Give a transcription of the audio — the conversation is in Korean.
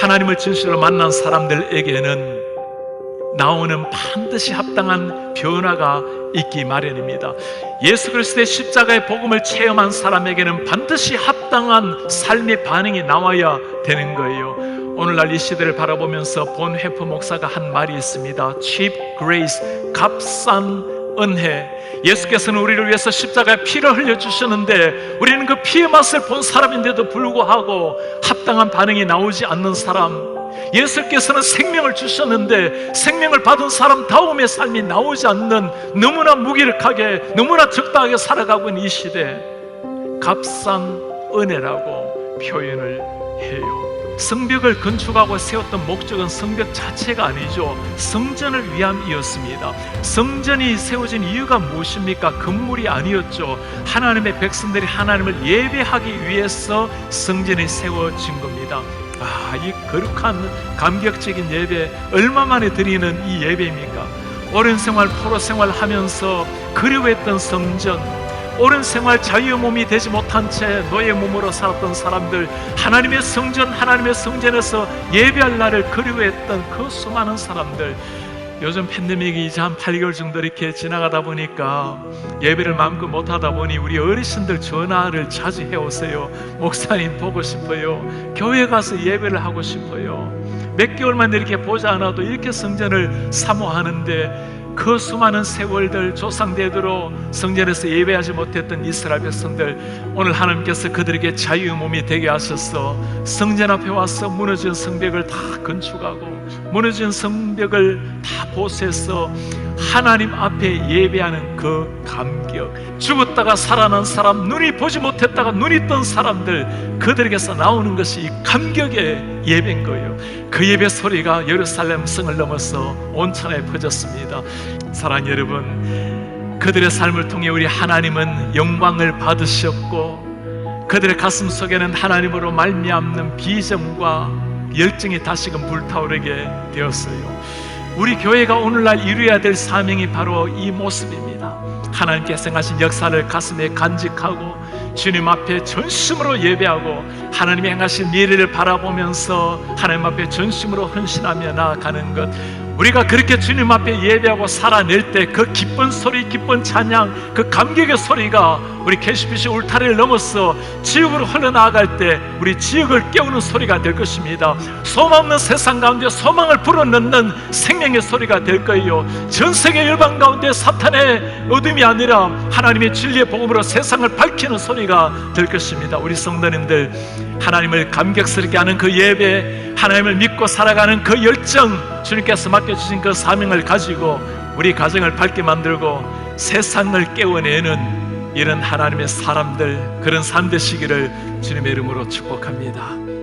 하나님을 진실로 만난 사람들에게는 나오는 반드시 합당한 변화가 있기 마련입니다. 예수 그리스도의 십자가의 복음을 체험한 사람에게는 반드시 합당한 삶의 반응이 나와야 되는 거예요. 오늘날 이 시대를 바라보면서 본 회프 목사가 한 말이 있습니다. cheap grace, 값싼 은혜. 예수께서는 우리를 위해서 십자가에 피를 흘려 주셨는데 우리는 그 피의 맛을 본 사람인데도 불구하고 합당한 반응이 나오지 않는 사람. 예수께서는 생명을 주셨는데 생명을 받은 사람 다음의 삶이 나오지 않는 너무나 무기력하게 너무나 적당하게 살아가고 있는 이 시대 값싼 은혜라고 표현을 해요. 성벽을 건축하고 세웠던 목적은 성벽 자체가 아니죠. 성전을 위함이었습니다. 성전이 세워진 이유가 무엇입니까? 건물이 아니었죠. 하나님의 백성들이 하나님을 예배하기 위해서 성전이 세워진 겁니다. 아, 이 거룩한 감격적인 예배 얼마만에 드리는 이 예배입니까? 오랜 생활 포로 생활 하면서 그리워했던 성전 오랜 생활 자유의 몸이 되지 못한 채 노예 몸으로 살았던 사람들 하나님의 성전 하나님의 성전에서 예배할 날을 그리워했던 그 수많은 사람들. 요즘 팬데믹이 이제 한 8개월 정도 이렇게 지나가다 보니까 예배를 마음껏 못하다 보니 우리 어르신들 전화를 자주 해오세요. 목사님 보고 싶어요. 교회 가서 예배를 하고 싶어요. 몇 개월만 이렇게 보지 않아도 이렇게 성전을 사모하는데 그 수많은 세월들 조상대대로 성전에서 예배하지 못했던 이스라엘 백성들 오늘 하나님께서 그들에게 자유의 몸이 되게 하셔서 성전 앞에 와서 무너진 성벽을 다 건축하고 무너진 성벽을 다 보수해서 하나님 앞에 예배하는 그 감격 죽었다가 살아난 사람 눈이 보지 못했다가 눈이 뜬 사람들 그들에게서 나오는 것이 이 감격의 예배인 거예요. 그 예배 소리가 예루살렘 성을 넘어서 온 천하에 퍼졌습니다. 사랑 여러분 그들의 삶을 통해 우리 하나님은 영광을 받으셨고 그들의 가슴 속에는 하나님으로 말미암는 비전과 열정이 다시금 불타오르게 되었어요. 우리 교회가 오늘날 이루어야 될 사명이 바로 이 모습입니다. 하나님께서 행하신 역사를 가슴에 간직하고 주님 앞에 전심으로 예배하고 하나님이 행하신 미래를 바라보면서 하나님 앞에 전심으로 헌신하며 나아가는 것 우리가 그렇게 주님 앞에 예배하고 살아낼 때 그 기쁜 소리, 기쁜 찬양, 그 감격의 소리가 우리 캐시피시 울타리를 넘어서 지역으로 흘러나갈 때 우리 지역을 깨우는 소리가 될 것입니다. 소망 없는 세상 가운데 소망을 불어넣는 생명의 소리가 될 거예요. 전 세계 열방 가운데 사탄의 어둠이 아니라 하나님의 진리의 복음으로 세상을 밝히는 소리가 될 것입니다. 우리 성도님들 하나님을 감격스럽게 하는 그 예배, 하나님을 믿고 살아가는 그 열정, 주님께서 맡겨주신 그 사명을 가지고 우리 가정을 밝게 만들고 세상을 깨워내는 이런 하나님의 사람들, 그런 삶 되시기를 주님의 이름으로 축복합니다.